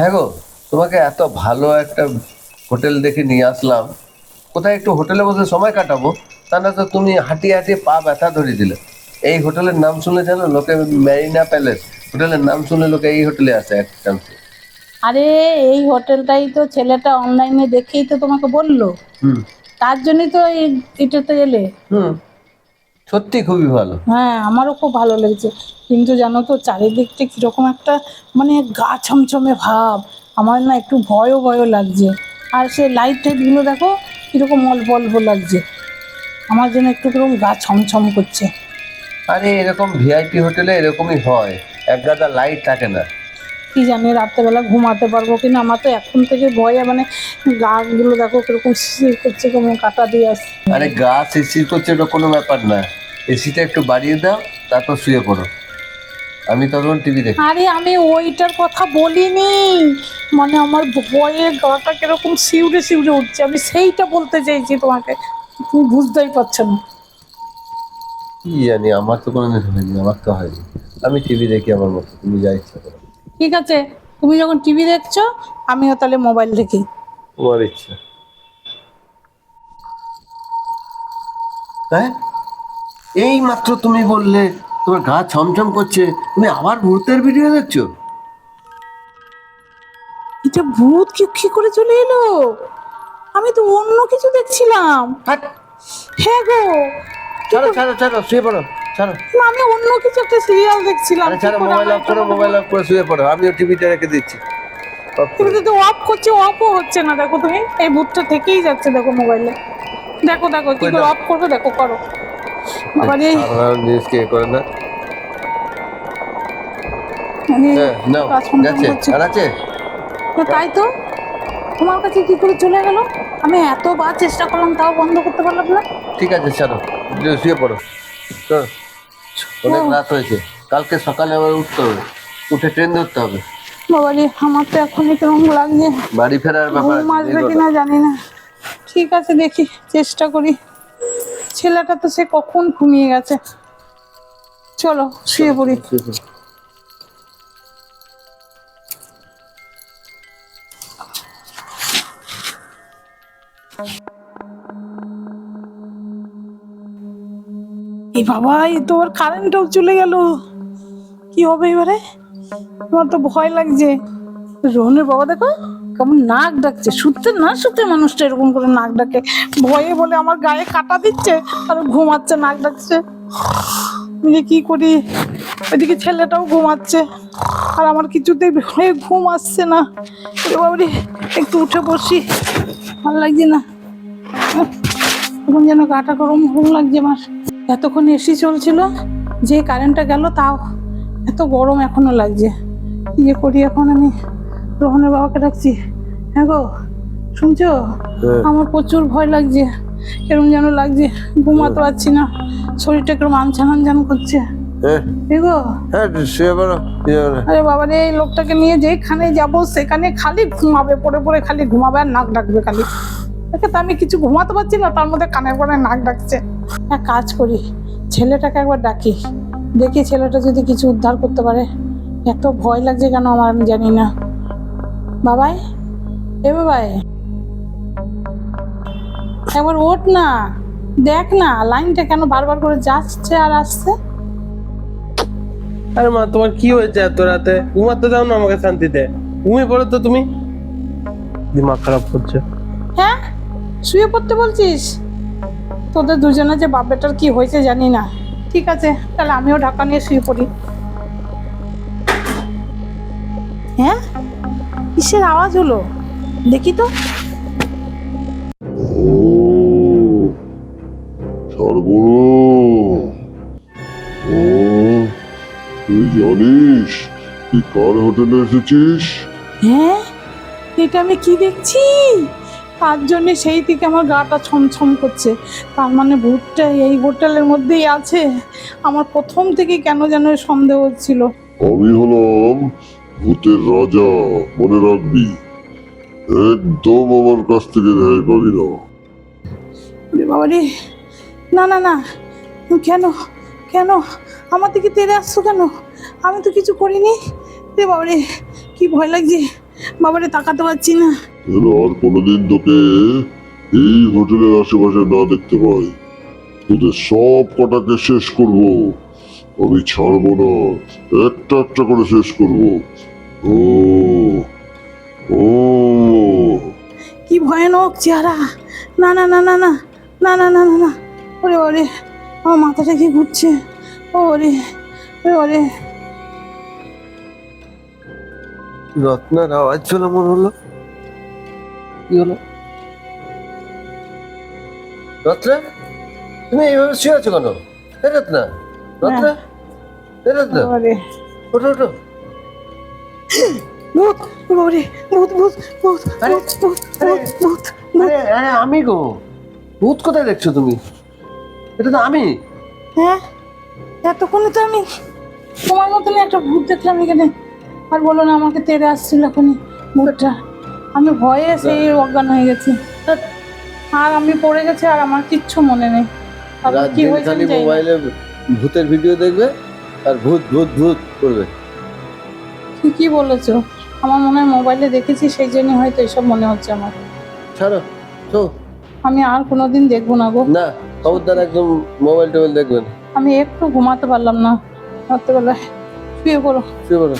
হ্যাঁ গো তোমাকে এত ভালো একটা হোটেল দেখে নিয়ে আসলাম। কোথায় একটু হোটেলে বসে সময় কাটাবো? তা না তো তুমি হাঁটিয়ে হাঁটিয়ে পা ব্যথা ধরে দিলে। এই হোটেলের নাম শুনে জানো লোকে ম্যারিনা প্যালেস। হোটেলের নাম শুনে লোকে এই হোটেলে আসে এক চান্সে আরে এই হোটেলটাই তো ছেলেটা অনলাইনে দেখেই তো তোমাকে বলল। হুম। তার জন্যই তো এই এটাতে এলে। হুম। সত্যি খুবই ভালো। হ্যাঁ আমারও খুব ভালো লেগেছে। কিন্তু জানো তো চারিদিকটা কীরকম একটা মানে গা ছমছমে ভাব। আমার না একটু ভয়ও ভয়ও লাগছে। আর সে লাইট টাইটগুলো দেখো কীরকম অল্প অল্প লাগছে। আমার জন্য একটু কীরকম গা ছমছম করছে। আরে এরকম ভিআইপি হোটেলে এরকমই হয়। এক গাদা লাইট থাকে না। কি জানি রাত্রেবেলা ঘুমাতে পারব কিনা? আমার তো এখন থেকে ভয়ে মানে গাগুলো দেখো কীরকম শিশির করছে কেমন কাটা দিয়ে আসছে। আরে গা শিরশির করছে ওটা কোনো ব্যাপার না। এসিটা একটু বাড়িয়ে দাও তারপর শুয়ে পড়ো। আমি তখন টিভি দেখি। আরে আমি ওইটার কথা বলিনি। মানে আমার ভয়ে গাটা কীরকম শিউরে শিউরে উঠছে। আমি সেইটা বলতে চাইছি তোমাকে। তুমি বুঝতেই পারছ না। কি জানি আমার তো কোনো দিন হয়নি আমার তো হয়নি। আমি টিভি দেখি আমার মতো তুমি যা ইচ্ছা করো। ঠিক আছে তুমি যখন টিভি দেখছ আমিও তাহলে মোবাইল দেখি। তোমার ইচ্ছা। হ্যাঁ? এই মাত্র তুমি বললে তোমার গা ছমছম করছে তুমি আবার ভূতের ভিডিও দেখছ? এটা ভূত কি কি করে চলে এলো? আমি তো অন্য কিছু দেখছিলাম। হ্যাঁ গো। ছাড়ো ছাড়ো ছাড়ো শুয়ে পড়ো ছাড়ো আমি অন্য কিছু একটা সিরিয়াল দেখছিলাম। ছাড়ো মোবাইল অফ করো মোবাইল অফ করে শুয়ে পড়ো আমিও টিভিটা রেখে দিচ্ছি। তুমি তো অফ করছে অফও হচ্ছে না। দেখো তুমি এই ভূতটা থেকেই যাচ্ছে দেখো মোবাইলে দেখো দেখো কি করে অফ করবে দেখো করো। আবার জিনিস কে করে না। মানে হ্যাঁ তাই তো। তোমার কাছে কি করে চলে গেল? আমি এতবার চেষ্টা করলাম তাও বন্ধ করতে পারলাম না। ঠিক আছে শুয়ে পড়ো। চলো। অনেক রাত হয়েছে। কালকে সকালে আবার উঠতে হবে। উঠে ট্রেন ধরতে হবে। বাবা রে আমার তো এখন কেরম লাগছে। বাড়ি ফেরার ব্যাপার ঘুম আসবে কিনা জানি না। ঠিক আছে দেখি চেষ্টা করি। ছেলেটা তো সে কখন ঘুমিয়ে গেছে। চলো শুয়ে পড়ি। এই বাবা এই তো ওর কারেন্টটাও চলে গেল। কি হবে এবারে? আমার তো ভয় লাগছে। রোহনের বাবা দেখো। কেমন নাক ডাকছে? শুতে না শুতে মানুষটা এরকম করে নাক ডাকে। ভয়ে বলে, আমার গায়ে কাটা দিচ্ছে আর ঘুমাচ্ছে, নাক ডাকছে। আমি যে কি করি? ওইদিকে ছেলেটাও ঘুমাচ্ছে। আর আমার কিছুতেই ভয়ে ঘুম আসছে না। বাবারে, একটু উঠে বসি। ভালো লাগছে না। এখন যেন গাটা গরম গরম লাগছে আমার। এতক্ষণ এসি চলছিল, যে কারেন্টটা গেল তাও এত গরম এখনও লাগছে। কি যে করি এখন আমি? রোহনের বাবাকে ডাকছি। হ্যাঁ গো শুনছো? হ্যাঁ। আমার প্রচুর ভয় লাগছে। এরকম যেন লাগছে ঘুমাতে পারছি না। শরীরটা কীরকম আনছান আনছান করছে। হ্যাঁ। হ্যাঁ। আরে বাবা রে এই লোকটাকে নিয়ে যেখানে যাব সেখানে খালি ঘুমাবে পড়ে পড়ে খালি ঘুমাবে আর নাক ডাকবে খালি। তো আমি কিছু ঘুমাতে পারছি না তার মধ্যে কানের নাক ডাকছে। এক কাজ করি ছেলেটাকে একবার ডাকি। দেখি ছেলেটা যদি কিছু উদ্ধার করতে পারে। এত ভয় লাগছে কেন আমার আমি জানি না। বাবাই? এ বাবাই। একবার ওঠ না দেখ না লাইনটা কেন বারবার করে যাচ্ছে আর আসছে? আরে মা তোমার কি হয়েছে এত রাতে? ঘুমাতে দাও না আমাকে শান্তিতে। ঘুমিয়ে পড়ো তো তুমি। দিমাগ খারাপ করছে। হ্যাঁ? শুয়ে পড়তে বলছিস? তোদের দুজনে যে বাপ বেটার কি হয়েছে জানি না। ঠিক আছে তাহলে আমিও ঢাকা নিয়ে শুয়ে পড়ি। হ্যাঁ? কিসের আওয়াজ হলো? দেখি তো। ও সর্বনাশ। ও তুই জানিস তুই কার হোটেলে এসেছিস? হ্যাঁ এটা আমি কি দেখছি? তার জন্য সেই থেকে আমার গাটা ছমছম করছে। তার মানে ভূতটা এই হোটেলের মধ্যেই আছে। আমার প্রথম থেকে কেন যেন সন্দেহ হচ্ছিল। আমি হলাম ভূতের রাজা মনে রাখবি? একদম আমার কাছ থেকে রেহাই পাবি না। ওরে বাবা রে। না না না। কেন? কেন? আমার দিকে তেড়ে আসছো কেন? আমি তো কিছু করিনি। রে বাবা রে কি ভয় লাগছে? বাবারে তাকাতে পারছি না। আর কোনোদিন তোকে এই হোটেলের আশেপাশে না দেখতে পাই। তোদের সব কটাকে শেষ করব। আমি ছাড়বো না। একটা একটা করে শেষ করব। ও ও কি ভয়ানক চেহারা। না না না না না না না না না না। ওরে ওরে আমার মাথাটা কি ঘুরছে? ওরে ওরে। ওরে রত্নার আওয়াজ ছিল মনে হলো। কি হলো? রত্না তুমি এইভাবে শুয়ে আছো কেন? রত্না রত্না রত্না। ওরে। ওঠো ওঠো ভূত ওরে ভূত ভূত ভূত আরে, ভূত ভূত আরে, ভূত ভূত আরে আরে আমি গো। ভূত কোথায় দেখছ তুমি? এটা তো আমি। হ্যাঁ? এতক্ষণে তো আমি তোমার মতন একটা ভূত দেখলাম এখানে। আর বলো না আমাকে তেড়ে আসছিল এখনই ভূতটা। আমি ভয়ে সেই অজ্ঞান হয়ে গেছি। আর আমি পড়ে গেছি আর আমার কিচ্ছু মনে নেই। তারপর রাত কি দিন হয়েছে খালি আমি জানি না। মোবাইলে ভূতের ভিডিও দেখবে। আর ভূত ভূত ভূত করবে। ঠিকই বলেছ। আমার মনে হয় মোবাইলে দেখেছি সেই জন্য হয়তো এসব মনে হচ্ছে আমার। ছাড়ো তো আমি আর কোনোদিন দেখব না গো। না খবরদার একদম মোবাইল টোবাইল দেখবেন। আমি একটু ঘুমাতে পারলাম না রাত্রেবেলায়। শুয়ে পড়ো। শুয়ে পড়ো।